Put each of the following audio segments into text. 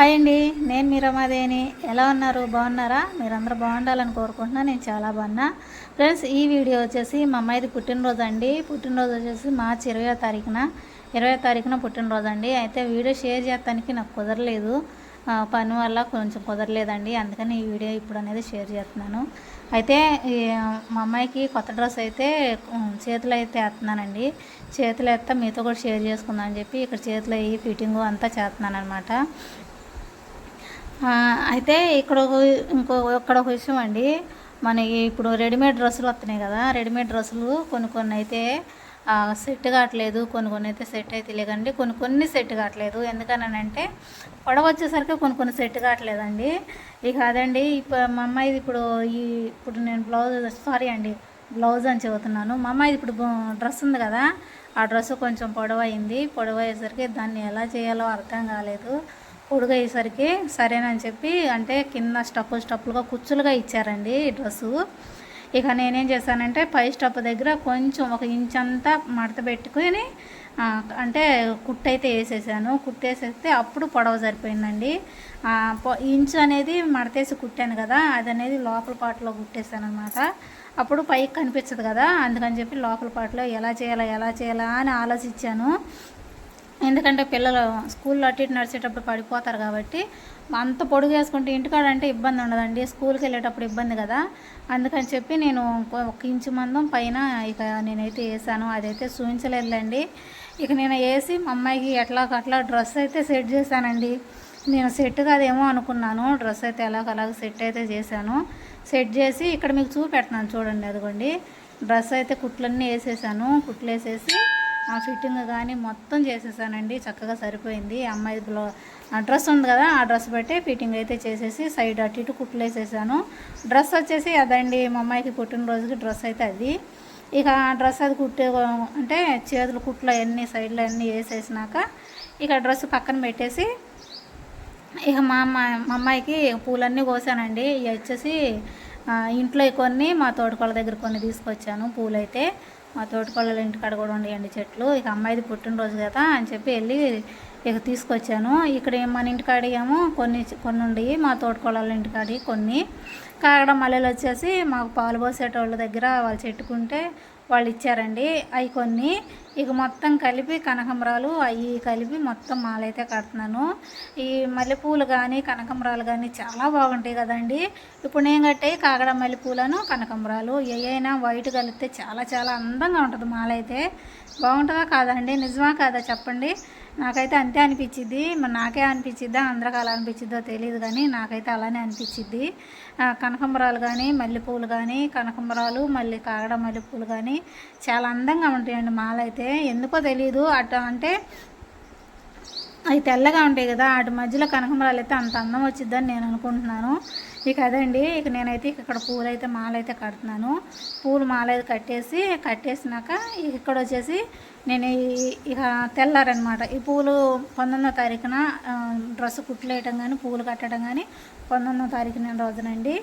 Hi అండి. నేను మీ రమాదేని ఎలా ఉన్నారు? బాగున్నారా? మీరందరూ బాగుండాలని కోరుకుంటున్నా. నేను చాలా బాగున్నా. ఫ్రెండ్స్ ఈ వీడియో వచ్చేసి మా అమ్మాయిది పుట్టినరోజు అండి. పుట్టినరోజు వచ్చేసి మార్చి ఇరవై తారీఖున. ఇరవై తారీఖున పుట్టినరోజు అండి. అయితే వీడియో షేర్ చేస్తానికి నాకు కుదరలేదు. పని వల్ల కొంచెం కుదరలేదండి. అందుకని ఈ వీడియో ఇప్పుడు అనేది షేర్ చేస్తున్నాను. అయితే ఈ, మా అమ్మాయికి కొత్త డ్రెస్ అయితే చేతులు అయితే వేస్తున్నానండి. చేతులు వేస్తా మీతో కూడా షేర్ చేసుకుందాం అని చెప్పి ఇక్కడ చేతులు అయ్యి ఫిట్టింగ్ అంతా చేస్తున్నాను అనమాట అయితే ఇక్కడ ఒక ఇంకో ఇక్కడ ఒక విషయం అండి. మనకి ఇప్పుడు రెడీమేడ్ డ్రెస్సులు వస్తున్నాయి కదా రెడీమేడ్ డ్రెస్సులు కొన్ని కొన్ని అయితే సెట్ కావట్లేదు కొన్ని కొన్ని అయితే సెట్ అయితే లేదండి. కొన్ని కొన్ని సెట్ కావట్లేదు. ఎందుకనంటే పొడవ వచ్చేసరికి కొన్ని కొన్ని సెట్ కావట్లేదండి. ఇక అదండి ఇప్పుడు మా అమ్మాయిది ఇప్పుడు ఈ ఇప్పుడు నేను బ్లౌజ్ సారీ అండి బ్లౌజ్ అని చెబుతున్నాను. మా అమ్మాయిది ఇప్పుడు డ్రెస్ ఉంది కదా ఆ డ్రెస్ కొంచెం పొడవ అయింది పొడవ అయ్యేసరికి దాన్ని ఎలా చేయాలో అర్థం కాలేదు. ఉడకయ్యేసరికి సరేనని చెప్పి అంటే కింద స్టప్పులు స్టప్పులుగా కుచ్చులుగా ఇచ్చారండి ఈ డ్రెస్సు. ఇక నేనేం చేశానంటే పై స్టప్ దగ్గర కొంచెం ఒక ఇంచ్ అంతా మడత పెట్టుకొని అంటే కుట్టు అయితే వేసేసాను. కుట్టేసేస్తే అప్పుడు పొడవ సరిపోయిందండి. ఇంచు అనేది మడతేసి కుట్టాను కదా అది అనేది లోపల పాటలో కుట్టేసాను అనమాట అప్పుడు పైకి కనిపించదు కదా అందుకని చెప్పి లోపల పాటలో ఎలా చేయాలా ఎలా చేయాలా అని ఆలోచించాను. ఎందుకంటే పిల్లలు స్కూల్లో అటు ఇటు నడిచేటప్పుడు పడిపోతారు కాబట్టి అంత పొడుగు వేసుకుంటే ఇంటికాడ అంటే ఇబ్బంది ఉండదండి. స్కూల్కి వెళ్ళేటప్పుడు ఇబ్బంది కదా. అందుకని చెప్పి నేను ఒక- ఇంచు మందం పైన ఇక నేనైతే వేసాను. అదైతే చూపించలేదులేండి ఇక నేను వేసి మా అమ్మాయికి ఎట్లా అట్లా డ్రెస్ అయితే సెట్ చేశానండి. నేను సెట్ కాదేమో అనుకున్నాను. డ్రెస్ అయితే ఎలాగలాగ సెట్ అయితే చేశాను. సెట్ చేసి ఇక్కడ మీకు చూపెడుతున్నాను చూడండి అదిగోండి. డ్రెస్ అయితే కుట్లన్నీ వేసేసాను. కుట్లు వేసేసి ఆ ఫిట్టింగ్ కానీ మొత్తం చేసేసానండి. చక్కగా సరిపోయింది. అమ్మాయి బ్లౌ ఆ డ్రెస్ ఉంది కదా ఆ డ్రెస్ బట్టి ఫిట్టింగ్ అయితే చేసేసి సైడ్ అటు ఇటు కుట్లు వేసేసాను డ్రెస్ వచ్చేసి అదండి మా అమ్మాయికి పుట్టినరోజుకి డ్రెస్ అయితే అది. ఇక ఆ డ్రెస్ అది కుట్టే అంటే చేతులు కుట్లు అన్నీ సైడ్లో అన్నీ వేసేసినాక ఇక డ్రెస్ పక్కన పెట్టేసి ఇక మా అమ్మ మా అమ్మాయికి పూలన్నీ కోసానండి. ఇవి వచ్చేసి ఇంట్లో కొన్ని మా తోటకోళ్ళ దగ్గర కొన్ని తీసుకొచ్చాను పూలైతే. మా తోటకోళ్ళ ఇంటికాడ కూడా ఉండేయండి చెట్లు. ఇక అమ్మాయిది పుట్టినరోజు కదా అని చెప్పి వెళ్ళి ఇక తీసుకొచ్చాను. ఇక్కడ మన ఇంటికాడ ఏమో కొన్ని కొన్ని ఉండేవి మా తోటకోళ్ళ ఇంటికాడి కొన్ని. కాగడ మల్లెలు వచ్చేసి మాకు పాలు పోసేటోళ్ళ దగ్గర వాళ్ళు చెట్టుకుంటే వాళ్ళు ఇచ్చారండి అవి కొన్ని. ఇక మొత్తం కలిపి కనకంబరాలు అవి కలిపి మొత్తం మాలైతే కడుతున్నాను. ఈ మల్లెపూలు కానీ కనకంబరాలు కానీ చాలా బాగుంటాయి కదండి. ఇప్పుడు నేను కట్టే కాగడ మల్లెపూలను కనకంబరాలు ఏవైనా వైట్ కలిపితే చాలా చాలా అందంగా ఉంటుంది మాలైతే. బాగుంటుందా కాదండి నిజమా కాదా చెప్పండి? నాకైతే అంతే అనిపించింది మరి నాకే అనిపించిద్దా? అందరికి అలా అనిపించిద్దో తెలియదు కానీ నాకైతే అలానే అనిపించింది కనకంబరాలు కానీ మల్లెపూలు కానీ కనకంబరాలు మళ్ళీ కాగడ మల్లెపూలు కానీ చాలా అందంగా ఉంటాయండి మాలైతే. ఎందుకో తెలియదు అటు అంటే అవి తెల్లగా ఉంటాయి కదా వాటి మధ్యలో కనకంబరాలు అయితే అంత అందం వచ్చిద్దని నేను అనుకుంటున్నాను. ఇక అదండి ఇక నేనైతే ఇక్కడ పూలు అయితే మాల అయితే కడుతున్నాను. పూలు మాల అయితే కట్టేసి కట్టేసినాక ఇక్కడ వచ్చేసి నేను ఇక తెల్లారనమాట ఈ పూలు పంతొమ్మిదో తారీఖున డ్రెస్ కుట్లేయటం కానీ పూలు కట్టడం కానీ పంతొమ్మిదో తారీఖున రోజునండి.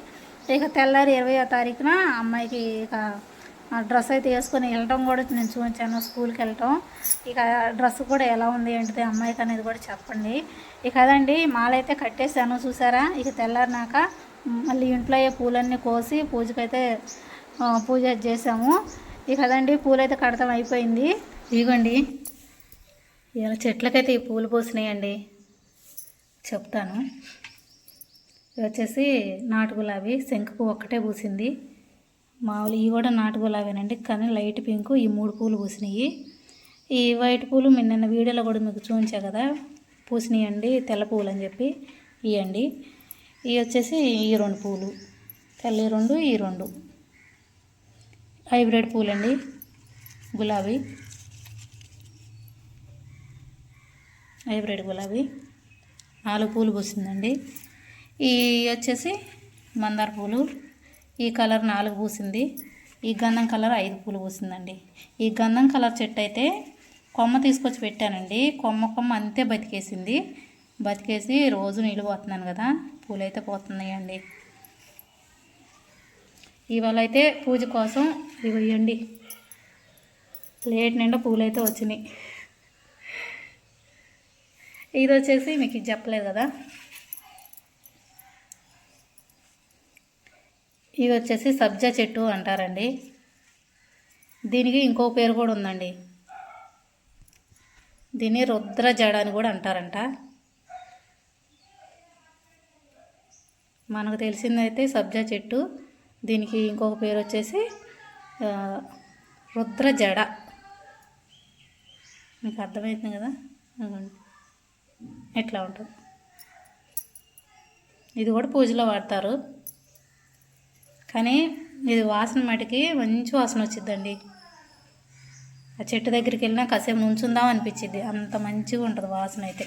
ఇక తెల్లారి ఇరవయో తారీఖున అమ్మాయికి ఇక డ్రెస్ అయితే వేసుకొని వెళ్ళటం కూడా నేను చూపించాను స్కూల్కి వెళ్ళటం. ఇక డ్రెస్ కూడా ఎలా ఉంది ఏంటిది అమ్మాయికి అనేది కూడా చెప్పండి. ఇక అదండి మాలైతే కట్టేసాను కట్టేశాను చూసారా? ఇక తెల్లారినాక మళ్ళీ ఇంట్లో అయ్యే పూలన్నీ కోసి పూజకైతే పూజ చేసాము ఇక అదండి పూలైతే కడతాం అయిపోయింది. ఇదిగోండి. ఇలా చెట్లకైతే ఈ పూలు పోసినాయండి. చెప్తాను. వచ్చేసి నాటు గులాబీ. శంఖపు ఒక్కటే పూసింది. మామూలు ఇవి కూడా నాటు గులాబీనండి కానీ లైట్ పింక్ ఈ మూడు పూలు పూసినాయి. ఈ వైట్ పూలు నిన్న వీడియోలో కూడా మీకు చూపించా కదా. పూసినాయండి తెల్ల పూలు అని చెప్పి. ఇవ్వండి ఇవి వచ్చేసి ఈ రెండు పూలు. తెల్ల రెండు ఈ రెండు. హైబ్రిడ్ పూలండి. గులాబీ. హైబ్రిడ్ గులాబీ. నాలుగు పూలు పూసిందండి. ఈ వచ్చేసి మందార పూలు. ఈ కలర్ నాలుగు పూసింది. ఈ గంధం కలర్ ఐదు పూలు పూసిందండి. ఈ గంధం కలర్ చెట్టు అయితే కొమ్మ తీసుకొచ్చి పెట్టానండి. కొమ్మ కొమ్మ అంతే బతికేసింది. బతికేసి రోజు నీళ్ళు పోతున్నాను కదా. పూలైతే పోతున్నాయండి. ఇవాళ అయితే పూజ కోసం ఇవి ఇవ్వండి ప్లేట్ నిండా పూలైతే వచ్చినాయి. ఇది వచ్చేసి మీకు ఇది చెప్పలేదు కదా. ఇది వచ్చేసి సబ్జా చెట్టు అంటారండి. దీనికి ఇంకో పేరు కూడా ఉందండి. దీన్ని రుద్ర జడ అని కూడా అంటారంట. మనకు తెలిసిందైతే సబ్జా చెట్టు. దీనికి ఇంకొక పేరు వచ్చేసి రుద్ర జడ మీకు అర్థమవుతుంది కదా? ఎట్లా ఉంటుంది. ఇది కూడా పూజలో వాడతారు. కానీ ఇది వాసన మటుకి మంచి వాసన వచ్చిద్దండి. ఆ చెట్టు దగ్గరికి వెళ్ళినా కాసేపు నుంచుందాం అనిపించింది అంత మంచిగా ఉంటుంది వాసన అయితే.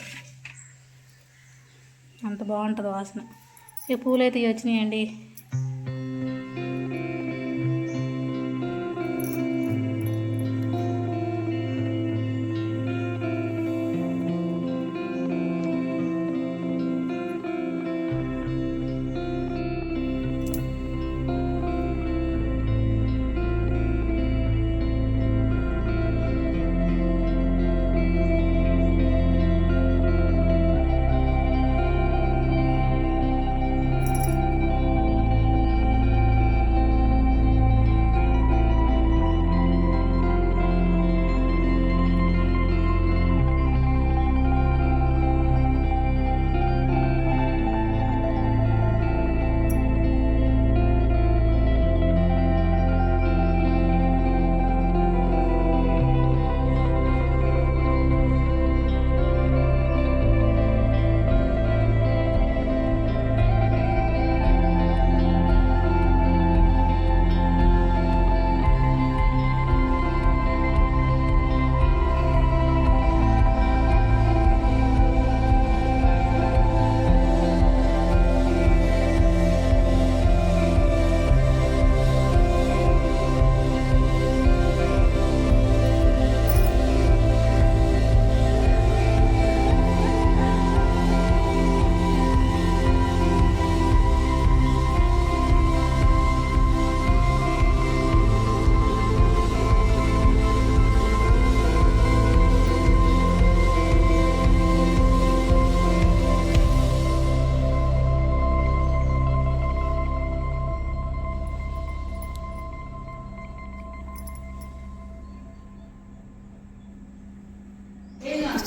అంత బాగుంటుంది వాసన. ఈ పూలు అయితే వచ్చినాయండి?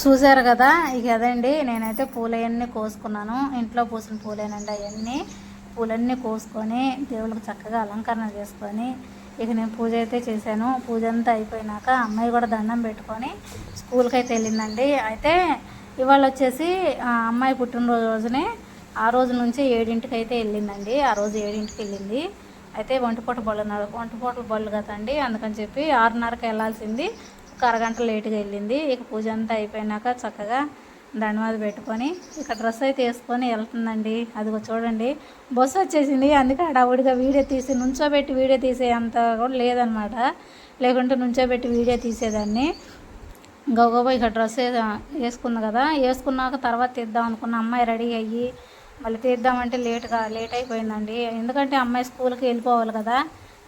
చూసారు కదా? ఇక అదండి నేనైతే పూలవన్నీ కోసుకున్నాను. ఇంట్లో పూసిన పూలేనండి అవన్నీ. పూలన్నీ కోసుకొని దేవుళ్ళకి చక్కగా అలంకరణ చేసుకొని ఇక నేను పూజ అయితే చేశాను. పూజ అంతా అయిపోయినాక అమ్మాయి కూడా దండం పెట్టుకొని స్కూల్కి అయితే వెళ్ళిందండి. అయితే ఇవాళ వచ్చేసి అమ్మాయి పుట్టినరోజు రోజునే ఆ రోజు నుంచి ఏడింటికి అయితే వెళ్ళిందండి. ఆ రోజు ఏడింటికి వెళ్ళింది. అయితే ఒంటిపూట బళ్ళు నడు ఒంటిపూట బళ్ళు కదండి అందుకని చెప్పి ఆరున్నరకి వెళ్ళాల్సింది. ఒక అరగంట లేటుగా వెళ్ళింది. ఇక పూజ అంతా అయిపోయినాక చక్కగా దండమాది పెట్టుకొని ఇక డ్రెస్ అయితే వేసుకొని వెళ్తుందండి. అదిగో చూడండి. బస్సు వచ్చేసింది. అందుకే హడావుడిగా వీడియో తీసి నుంచోబెట్టి వీడియో తీసే అంత కూడా లేదనమాట. లేకుంటే నుంచోబెట్టి వీడియో తీసేదాన్ని. గబగబా ఇక డ్రెస్ వేసుకుంది కదా. వేసుకున్నాక తర్వాత తీద్దాం అనుకున్న అమ్మాయి రెడీ అయ్యి మళ్ళీ తీద్దామంటే లేట్గా లేట్ అయిపోయిందండి. ఎందుకంటే అమ్మాయి స్కూల్కి వెళ్ళిపోవాలి కదా.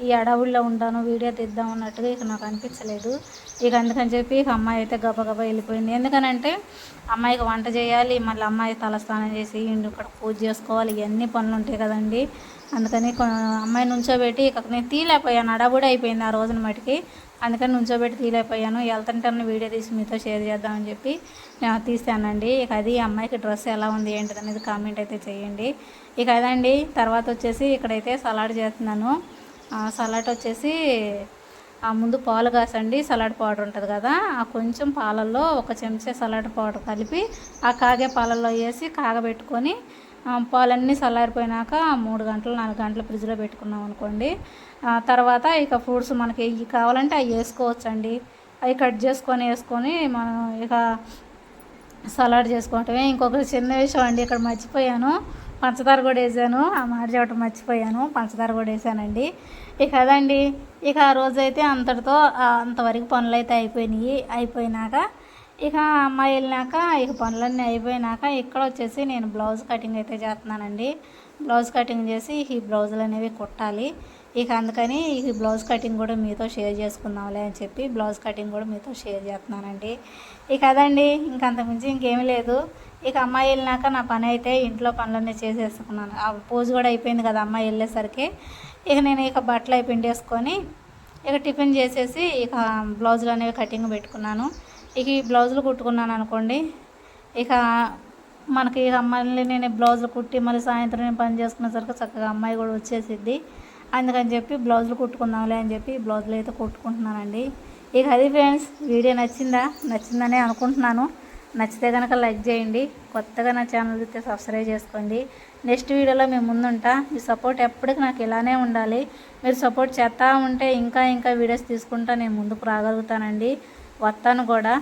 ఈ అడవుల్లో ఉంటాను వీడియో తీద్దాం అన్నట్టుగా ఇక నాకు అనిపించలేదు. ఇక అందుకని చెప్పి ఇక అమ్మాయి అయితే గబగబా వెళ్ళిపోయింది. ఎందుకనంటే అమ్మాయికి వంట చేయాలి మళ్ళీ అమ్మాయి తలస్నానం చేసి ఇండి ఇక్కడ పూజ చేసుకోవాలి ఇవన్నీ పనులు ఉంటాయి కదండి. అందుకని అమ్మాయి నుంచోబెట్టి ఇక నేను తీలేకపోయాను అడబుడి అయిపోయింది ఆ రోజున మటుకి. అందుకని నుంచోబెట్టి తీలేకపోయాను వెళ్తుంటే వీడియో తీసి మీతో షేర్ చేద్దామని చెప్పి నేను తీసానండి ఇక అది అమ్మాయికి డ్రెస్ ఎలా ఉంది ఏంటిది అనేది కామెంట్ అయితే చేయండి. ఇక అదండి తర్వాత వచ్చేసి ఇక్కడైతే సలాడ్ చేస్తున్నాను. సలాడ్ వచ్చేసి ఆ ముందు పాలు కాసండి సలాడ్ పౌడర్ ఉంటుంది కదా ఆ కొంచెం పాలల్లో ఒక చెంచా సలాడ్ పౌడర్ కలిపి ఆ కాగే పాలల్లో వేసి కాగబెట్టుకొని పాలన్నీ చల్లారిపోయినాక మూడు గంటలు నాలుగు గంటలు ఫ్రిడ్జ్లో పెట్టుకున్నాం అనుకోండి. తర్వాత ఇక ఫ్రూట్స్ మనకి ఇవి కావాలంటే అవి వేసుకోవచ్చండి. అవి కట్ చేసుకొని వేసుకొని మనం ఇక సలాడ్ చేసుకోవటమే ఇంకొక చిన్న విషయం అండి ఇక్కడ మర్చిపోయాను. పంచదార కూడా వేసాను. ఆ మాట చెప్పడం మర్చిపోయాను. పంచదార కూడా వేసానండి. ఇక అదండి. ఇక ఆ రోజైతే అంతటితో అంతవరకు పనులు అయితే అయిపోయినాయి. అయిపోయినాక ఇక అమ్మాయి వెళ్ళినాక ఇక పనులన్నీ అయిపోయినాక ఇక్కడ వచ్చేసి నేను బ్లౌజ్ కటింగ్ అయితే చేస్తున్నానండి. బ్లౌజ్ కటింగ్ చేసి ఈ బ్లౌజులు అనేవి కుట్టాలి. ఇక అందుకని ఈ బ్లౌజ్ కటింగ్ కూడా మీతో షేర్ చేసుకుందాంలే అని చెప్పి బ్లౌజ్ కటింగ్ కూడా మీతో షేర్ చేస్తున్నానండి. ఇక అదండి ఇంకంతకుమించి ఇంకేమీ లేదు. ఇక అమ్మాయి వెళ్ళినాక నా పని అయితే ఇంట్లో పనులన్నీ చేసేసుకున్నాను. ఆ పూజ కూడా అయిపోయింది కదా అమ్మాయి వెళ్ళేసరికి. ఇక నేను ఇక బట్టలు అయి పిండేసుకొని ఇక టిఫిన్ చేసేసి ఇక బ్లౌజులు అనేవి కటింగ్ పెట్టుకున్నాను. ఇక ఈ బ్లౌజులు కుట్టుకున్నాను అనుకోండి ఇక మనకి ఇక మళ్ళీ నేను బ్లౌజులు కుట్టి మళ్ళీ సాయంత్రం నేను పని చేసుకునేసరికి చక్కగా అమ్మాయి కూడా వచ్చేసిద్ది. అందుకని చెప్పి బ్లౌజులు కుట్టుకుందాంలే అని చెప్పి బ్లౌజులు అయితే కుట్టుకుంటున్నానండి. ఇక అది ఫ్రెండ్స్ వీడియో నచ్చిందా? నచ్చిందనే అనుకుంటున్నాను. నచ్చితే కనుక లైక్ చేయండి. కొత్తగా నా ఛానల్ అయితే సబ్స్క్రైబ్ చేసుకోండి. నెక్స్ట్ వీడియోలో మేము ముందుంటా. మీ సపోర్ట్ ఎప్పటికి నాకు ఇలానే ఉండాలి. మీరు సపోర్ట్ చేస్తూ ఉంటే ఇంకా ఇంకా వీడియోస్ తీసుకుంటా నేను ముందుకు రాగలుగుతానండి. వస్తాను కూడా.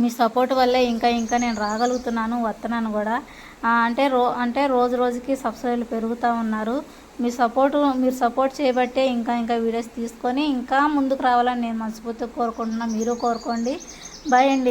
మీ సపోర్ట్ వల్లే ఇంకా ఇంకా నేను రాగలుగుతున్నాను వస్తున్నాను కూడా. అంటే రో అంటే రోజు రోజుకి సబ్స్క్రైబర్లు పెరుగుతూ ఉన్నారు. మీ సపోర్ట్ మీరు సపోర్ట్ చేయబట్టే ఇంకా ఇంకా వీడియోస్ తీసుకొని ఇంకా ముందుకు రావాలని నేను మనస్ఫూర్తిగా కోరుకుంటున్నాను మీరు కోరుకోండి. బాయ్ అండి.